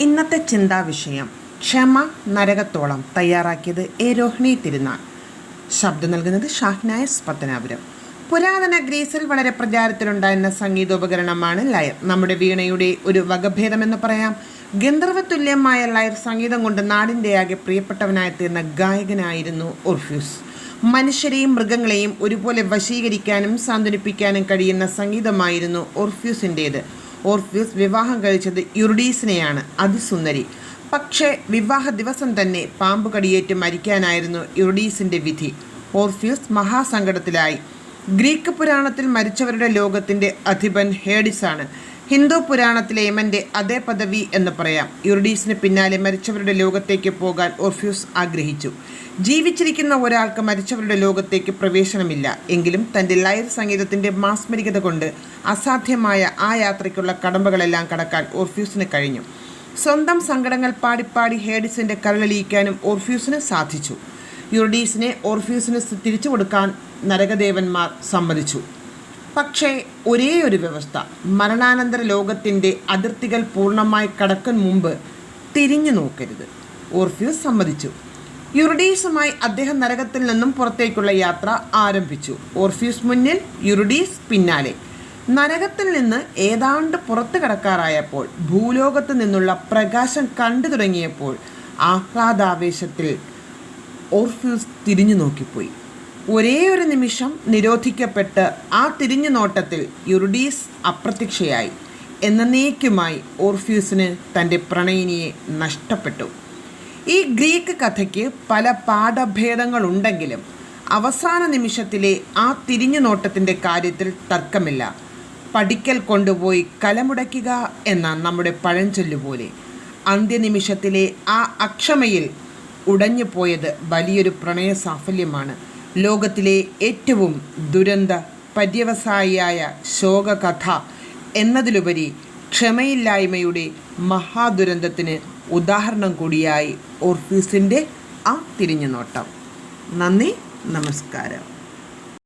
ഇന്നത്തെ ചിന്താ വിഷയം. ക്ഷമ നരകത്തോളം തയ്യാറാക്കിയത് എ രോഹിണി തിരുനാൾ. ശബ്ദം നൽകുന്നത് ഷാഹ്നായ പത്തനാപുരം പുരാതന ഗ്രീസിൽ വളരെ പ്രചാരത്തിലുണ്ടായിരുന്ന സംഗീതോപകരണമാണ് ലയർ. നമ്മുടെ വീണയുടെ ഒരു വകഭേദമെന്ന് പറയാം. ഗന്ധർവതുല്യമായ ലയർ സംഗീതം കൊണ്ട് നാടിന്റെ ആകെ പ്രിയപ്പെട്ടവനായി തീർന്ന ഗായകനായിരുന്നു ഒർഫ്യൂസ് മനുഷ്യരെയും മൃഗങ്ങളെയും ഒരുപോലെ വശീകരിക്കാനും സാന്ത്വനിപ്പിക്കാനും കഴിയുന്ന സംഗീതമായിരുന്നു ഓർഫ്യൂസിന്റേത് ഓർഫ്യൂസ് വിവാഹം കഴിച്ചത് യുർഡീസിനെയാണ് അതിസുന്ദരി. പക്ഷേ വിവാഹ ദിവസം തന്നെ പാമ്പ് കടിയേറ്റ് മരിക്കാനായിരുന്നു യുർഡീസിന്റെ വിധി. ഓർഫ്യൂസ് മഹാസങ്കടത്തിലായി. ഗ്രീക്ക് പുരാണത്തിൽ മരിച്ചവരുടെ ലോകത്തിന്റെ അധിപൻ ഹേഡിസാണ്. ഹിന്ദു പുരാണത്തിലെ യമന്റെ അതേ പദവി എന്ന് പറയാം. യുറിഡീസിന് പിന്നാലെ മരിച്ചവരുടെ ലോകത്തേക്ക് പോകാൻ ഓർഫ്യൂസ് ആഗ്രഹിച്ചു. ജീവിച്ചിരിക്കുന്ന ഒരാൾക്ക് മരിച്ചവരുടെ ലോകത്തേക്ക് പ്രവേശനമില്ല. എങ്കിലും തന്റെ ലയർ സംഗീതത്തിന്റെ മാസ്മരികത കൊണ്ട് അസാധ്യമായ ആ യാത്രയ്ക്കുള്ള കടമ്പകളെല്ലാം കടക്കാൻ ഓർഫ്യൂസിന് കഴിഞ്ഞു. സ്വന്തം സങ്കടങ്ങൾ പാടിപ്പാടി ഹേഡിസിന്റെ കരളലിയിക്കാനും ഓർഫ്യൂസിന് സാധിച്ചു. യുറിഡീസിനെ ഓർഫ്യൂസിന് തിരിച്ചു കൊടുക്കാൻ നരകദേവന്മാർ സമ്മതിച്ചു. പക്ഷേ ഒരേ ഒരു വ്യവസ്ഥ. മരണാനന്തര ലോകത്തിന്റെ അതിർത്തികൾ പൂർണമായി കടക്കും മുമ്പ് തിരിഞ്ഞു നോക്കരുത്. ഓർഫ്യൂസ് സമ്മതിച്ചു. യുറുഡീസുമായി അദ്ദേഹം നരകത്തിൽ നിന്നും പുറത്തേക്കുള്ള യാത്ര ആരംഭിച്ചു. ഓർഫ്യൂസ് മുന്നിൽ യുറുഡീസ് പിന്നാലെ. നരകത്തിൽ നിന്ന് ഏതാണ്ട് പുറത്തു കടക്കാറായപ്പോൾ ഭൂലോകത്ത് നിന്നുള്ള പ്രകാശം കണ്ടു തുടങ്ങിയപ്പോൾ ആഹ്ലാദാവേശത്തിൽ ഓർഫ്യൂസ് തിരിഞ്ഞു നോക്കിപ്പോയി. ഒരേ ഒരു നിമിഷം നിരോധിക്കപ്പെട്ട് ആ തിരിഞ്ഞു നോട്ടത്തിൽ യുറുഡീസ് അപ്രത്യക്ഷയായി. എന്നേക്കുമായി ഓർഫ്യൂസിന് തന്റെ പ്രണയിനിയെ നഷ്ടപ്പെട്ടു. ഈ ഗ്രീക്ക് കഥയ്ക്ക് പല പാഠഭേദങ്ങളുണ്ടെങ്കിലും അവസാന നിമിഷത്തിലെ ആ തിരിഞ്ഞു നോട്ടത്തിന്റെ കാര്യത്തിൽ തർക്കമില്ല. പഠിക്കൽ കൊണ്ടുപോയി കലമുടയ്ക്കുക എന്ന നമ്മുടെ പഴഞ്ചൊല്ലുപോലെ അന്ത്യനിമിഷത്തിലെ ആ അക്ഷമയിൽ ഉടഞ്ഞു പോയത് വലിയൊരു പ്രണയ സാഫല്യമാണ് ലോകത്തിലെ ഏറ്റവും ദുരന്ത പര്യവസായിയായ ശോകകഥ എന്നതിലുപരി ക്ഷമയില്ലായ്മയുടെ മഹാദുരന്തത്തിന് ഉദാഹരണം കൂടിയായി ഓർഫീസിന്റെ ആ തിരിഞ്ഞുനോട്ടം. നന്ദി നമസ്കാരം.